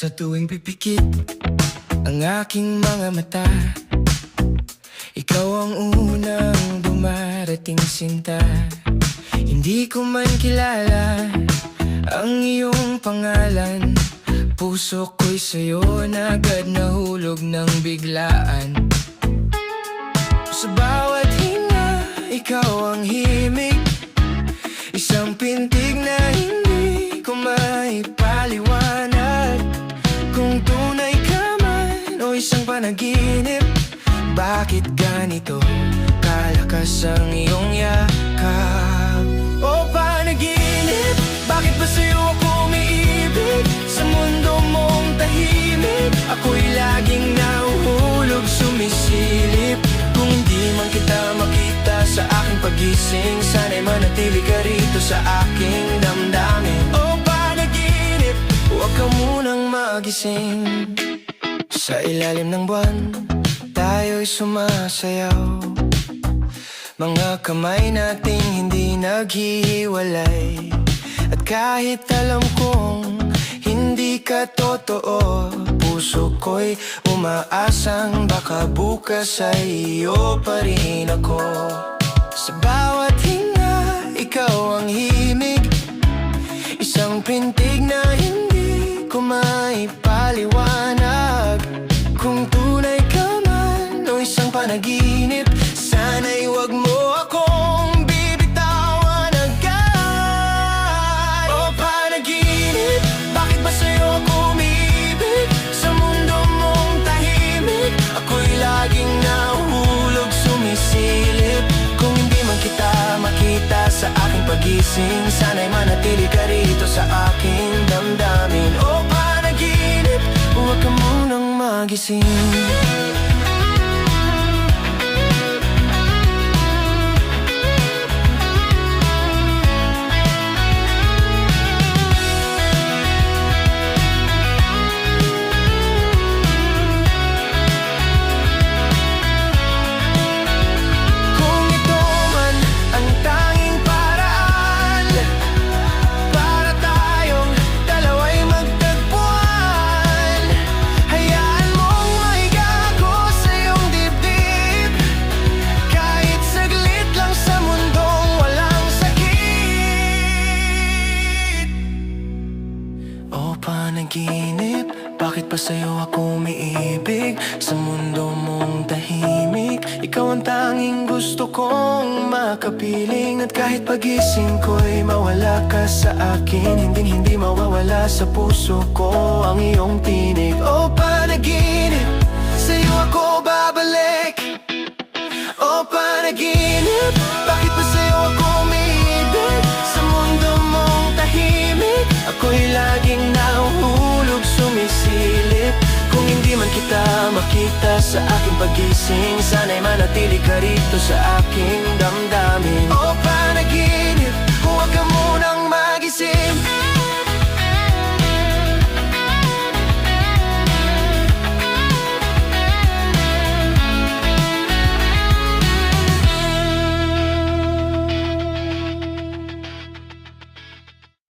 Sa tuwing pipikit ang aking mga mata Ikaw ang unang dumarating sinta. Hindi ko man kilala ang iyong pangalan. Puso ko'y sa'yo na agad nahulog ng biglaan Bakit ganito kalakas ang iyong yakap? O panaginip, bakit ba sa'yo ako umiibig? Sa mundo mong tahimik Ako'y laging nahuhulog, sumisilip Kung hindi man kita makita sa aking pagising Sana'y manatili ka rito sa aking damdamin O panaginip, huwag ka munang magising Sa ilalim ng buwan, tayo'y sumasayaw. Mga kamay nating hindi naghihiwalay. At kahit alam kong hindi ka totoo Puso ko'y umaasang baka bukas ay iyo pa rin ako. Sa bawat hinga, ikaw ang himig. Isang pintig na hindi ko maipaliwanag panaginip. Sana'y wag mo akong bibitawan agad. O panaginip, bakit ba sa'yo ako umiibig? Sa mundo mong tahimik Ako'y laging nahuhulog, sumisilip. Kung hindi man kita makita sa aking pagising Sana'y manatili ka rito sa aking damdamin. O panaginip, huwag ka munang magising panaginip, bakit pa sa'yo ako umiibig? Sa mundo mong tahimik Ikaw ang tanging gusto kong makapiling. At kahit pagising ko'y mawala ka sa akin Hindi hindi mawawala sa puso ko ang iyong tinig. O panaginip, sa'yo ako babalik. O panaginip, makita sa aking pagising. Sana'y manatili ka rito sa aking damdamin. O panaginip, huwag ka munang magising